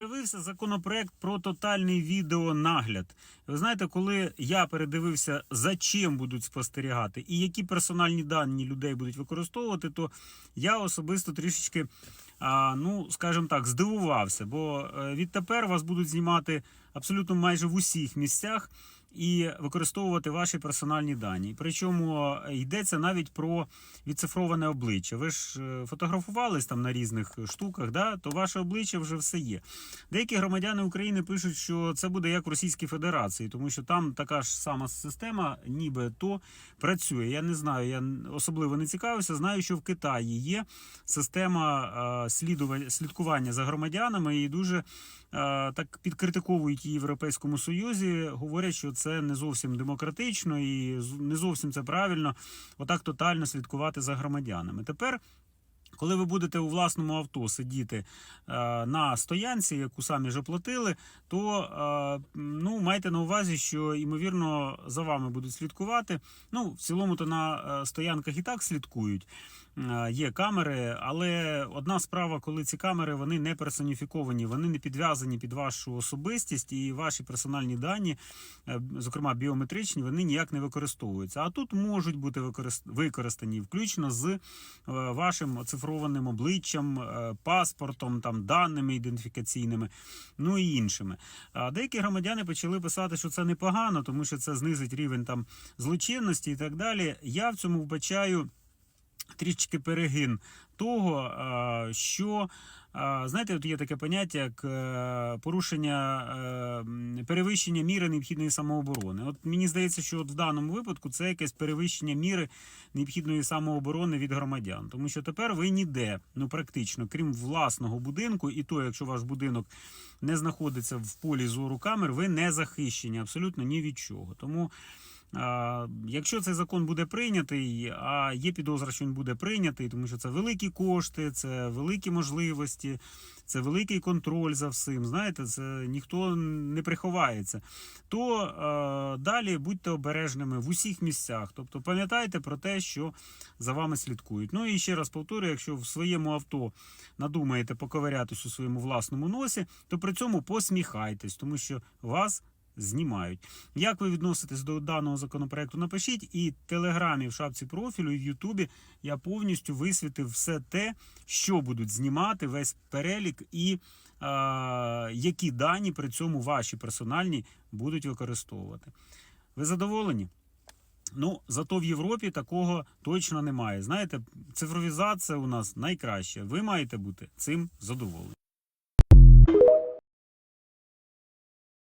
Дивився законопроект про тотальний відеонагляд. Ви знаєте, коли я передивився, за чим будуть спостерігати і які персональні дані людей будуть використовувати, то я особисто трішечки, ну скажімо так, здивувався. Бо е, відтепер вас будуть знімати абсолютно майже в усіх місцях і використовувати ваші персональні дані. Причому е, йдеться навіть про відцифроване обличчя. Ви ж е, фотографувались там на різних штуках, да? то ваше обличчя вже все є. Деякі громадяни України пишуть, що це буде як в Російській Федерації, тому що там така ж сама система, ніби то працює. Я не знаю, я особливо не цікавився. Знаю, що в Китаї є система е, слідкування за громадянами і дуже так підкритиковують її в Європейському Союзі. Говорять, що це не зовсім демократично і не зовсім це правильно. Отак тотально слідкувати за громадянами. Тепер. Коли ви будете у власному авто сидіти е, на стоянці, яку самі ж оплатили, то е, ну, майте на увазі, що ймовірно за вами будуть слідкувати. Ну, в цілому то на е, стоянках і так слідкують. Є камери, але одна справа, коли ці камери вони не персоніфіковані, вони не підв'язані під вашу особистість і ваші персональні дані, зокрема біометричні, вони ніяк не використовуються. А тут можуть бути використ- використані, включно з вашим оцифрованим обличчям, е, паспортом, там даними ідентифікаційними, ну і іншими. А деякі громадяни почали писати, що це непогано, тому що це знизить рівень там злочинності і так далі. Я в цьому вбачаю трішечки перегин того, що знаєте, от є таке поняття як е, порушення е, перевищення міри необхідної самооборони. От мені здається, що от в даному випадку це якесь перевищення міри необхідної самооборони від громадян, тому що тепер ви ніде, ну практично, крім власного будинку, і то, якщо ваш будинок не знаходиться в полі зору камер, ви не захищені абсолютно ні від чого. Тому. Якщо цей закон буде прийнятий, а є підозра, що він буде прийнятий, тому що це великі кошти, це великі можливості, це великий контроль за всім. Знаєте, це ніхто не приховається. То далі будьте обережними в усіх місцях. Тобто пам'ятайте про те, що за вами слідкують. Ну і ще раз повторюю, якщо в своєму авто надумаєте поковирятись у своєму власному носі, то при цьому посміхайтесь, тому що вас знімають. Як ви відноситесь до даного законопроекту? Напишіть і в телеграмі, в шапці профілю, і в Ютубі я повністю висвітив все те, що будуть знімати, весь перелік і е, які дані при цьому ваші персональні будуть використовувати. Ви задоволені? Ну, зато в Європі такого точно немає. Знаєте, цифровізація у нас найкраща. Ви маєте бути цим задоволені.